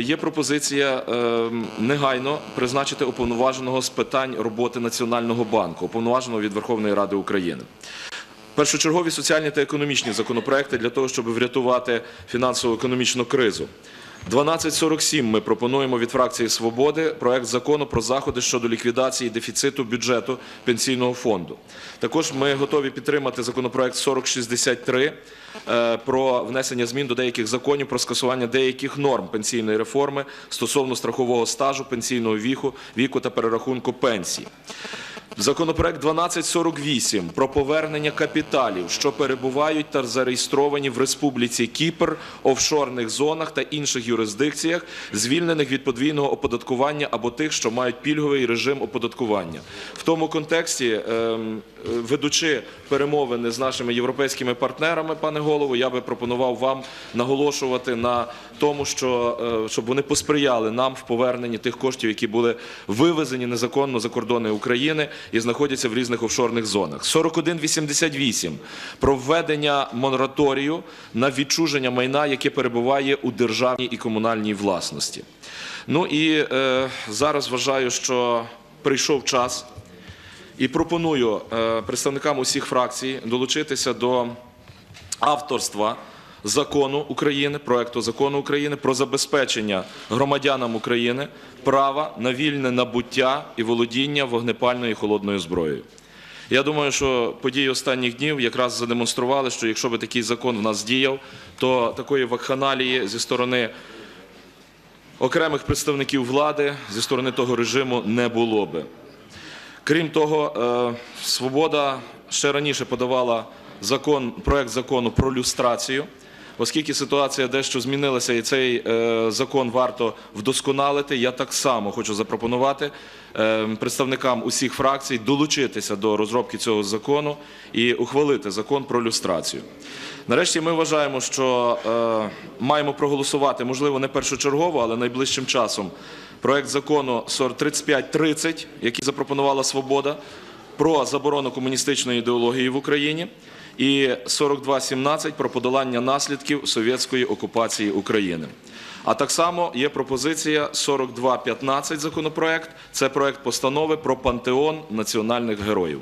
є пропозиція е, негайно призначити уповноваженого з питань роботи Національного банку, уповноваженого від Верховної Ради України. Першочергові соціальні та економічні законопроекти для того, щоб врятувати фінансово-економічну кризу. 1247 ми пропонуємо від фракції Свободи проект закону про заходи щодо ліквідації дефіциту бюджету пенсійного фонду. Також ми готові підтримати законопроект 4063 е, про внесення змін до деяких законів про скасування деяких норм пенсійної реформи стосовно страхового стажу, пенсійного віку, віку та перерахунку пенсій. Законопроект 1248 про повернення капіталів, що перебувають та зареєстровані в Республіці Кіпр, офшорних зонах та інших юрисдикціях, звільнених від подвійного оподаткування або тих, що мають пільговий режим оподаткування. В тому контексті, ем, е, ведучи перемовини з нашими європейськими партнерами, пане голово, я би пропонував вам наголошувати на тому, що е, щоб вони посприяли нам в поверненні тих коштів, які були вивезені незаконно за кордони України і знаходяться в різних офшорних зонах. 4188 про введення мораторію на відчуження майна, яке перебуває у державній і комунальній власності. Ну і е, зараз вважаю, що прийшов час. І пропоную е, представникам усіх фракцій долучитися до авторства закону України, проекту закону України про забезпечення громадянам України права на вільне набуття і володіння вогнепальною і холодною зброєю. Я думаю, що події останніх днів якраз задемонстрували, що якщо би такий закон в нас діяв, то такої вакханалії зі сторони окремих представників влади, зі сторони того режиму не було би. Крім того, е, Свобода ще раніше подавала закон, проект закону про люстрацію, оскільки ситуація дещо змінилася, і цей е, закон варто вдосконалити. Я так само хочу запропонувати е, представникам усіх фракцій долучитися до розробки цього закону і ухвалити закон про люстрацію. Нарешті ми вважаємо, що е, маємо проголосувати, можливо, не першочергово, але найближчим часом проект закону 3530, який запропонувала Свобода, про заборону комуністичної ідеології в Україні, і 4217 про подолання наслідків совєтської окупації України. А так само є пропозиція 4215 законопроект. Це проект постанови про пантеон національних героїв.